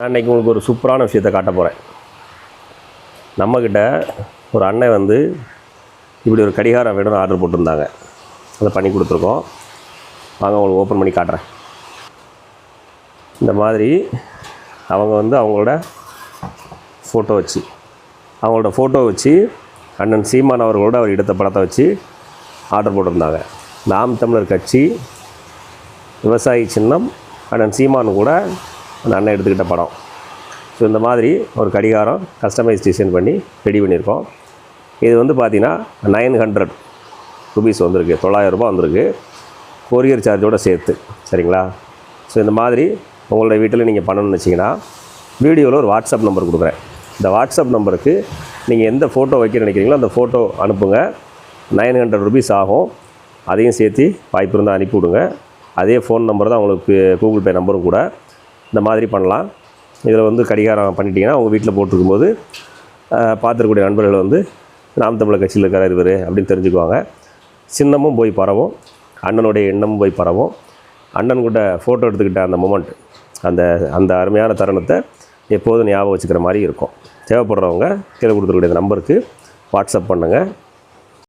நான் இன்னைக்கு உங்களுக்கு ஒரு சூப்பரான விஷயத்தை காட்ட போகிறேன் நம்மக்கிட்ட ஒரு அண்ணன் வந்து இப்படி ஒரு கடிகாரம் வேணும்னு ஆர்டர் போட்டிருந்தாங்க. அதை பண்ணி கொடுத்துருக்கோம். வாங்க உங்களுக்கு ஓப்பன் பண்ணி காட்டுறேன். இந்த மாதிரி அவங்க வந்து அவங்களோட ஃபோட்டோ வச்சு அவங்களோட ஃபோட்டோ வச்சு அண்ணன் சீமான் அவர்களோட அவர் எடுத்த படத்தை வச்சு ஆர்டர் போட்டிருந்தாங்க. நாம் தமிழர் கட்சி விவசாயி சின்னம் அண்ணன் சீமான் கூட அந்த அண்ணன் எடுத்துக்கிட்ட படம். ஸோ இந்த மாதிரி ஒரு கடிகாரம் கஸ்டமைஸ் டிசைன் பண்ணி ரெடி பண்ணியிருக்கோம். இது வந்து பார்த்திங்கன்னா நைன் ஹண்ட்ரட் ருபீஸ் வந்திருக்கு. தொள்ளாயிரம் ரூபாய் வந்திருக்கு. கொரியர் சார்ஜோடு சேர்த்து. சரிங்களா? ஸோ இந்த மாதிரி உங்களோட வீட்டில் நீங்கள் பண்ணணும்னு வச்சிங்கன்னா வீடியோவில் ஒரு வாட்ஸ்அப் நம்பர் கொடுக்குறேன். இந்த வாட்ஸ்அப் நம்பருக்கு நீங்கள் எந்த ஃபோட்டோ வைக்க நினைக்கிறீங்களோ அந்த ஃபோட்டோ அனுப்புங்க. நைன் ஹண்ட்ரட் ருபீஸ் ஆகும். அதையும் சேர்த்து வாய்ப்பு இருந்தால் அனுப்பி விடுங்க அதே ஃபோன் நம்பர் தான் உங்களுக்கு கூகுள் பே நம்பரும் கூட. இந்த மாதிரி பண்ணலாம். இதில் வந்து கடிகாரம் பண்ணிட்டீங்கன்னா உங்கள் வீட்டில் போட்டிருக்கும்போது பார்த்துருக்கக்கூடிய நண்பர்கள் வந்து நாம் தமிழர் கட்சியில் இருக்கிற இவர் அப்படின்னு தெரிஞ்சுக்குவாங்க. சின்னமும் போய் பரவும். அண்ணனுடைய எண்ணமும் போய் பரவும். அண்ணன் கூட ஃபோட்டோ எடுத்துக்கிட்ட அந்த மூமெண்ட் அந்த அந்த அருமையான தருணத்தை எப்போதும் ஞாபகம் வச்சுக்கிற மாதிரி இருக்கும். தேவைப்படுறவங்க கீழே கொடுத்துருக்கூடிய நம்பருக்கு வாட்ஸ்அப் பண்ணுங்கள்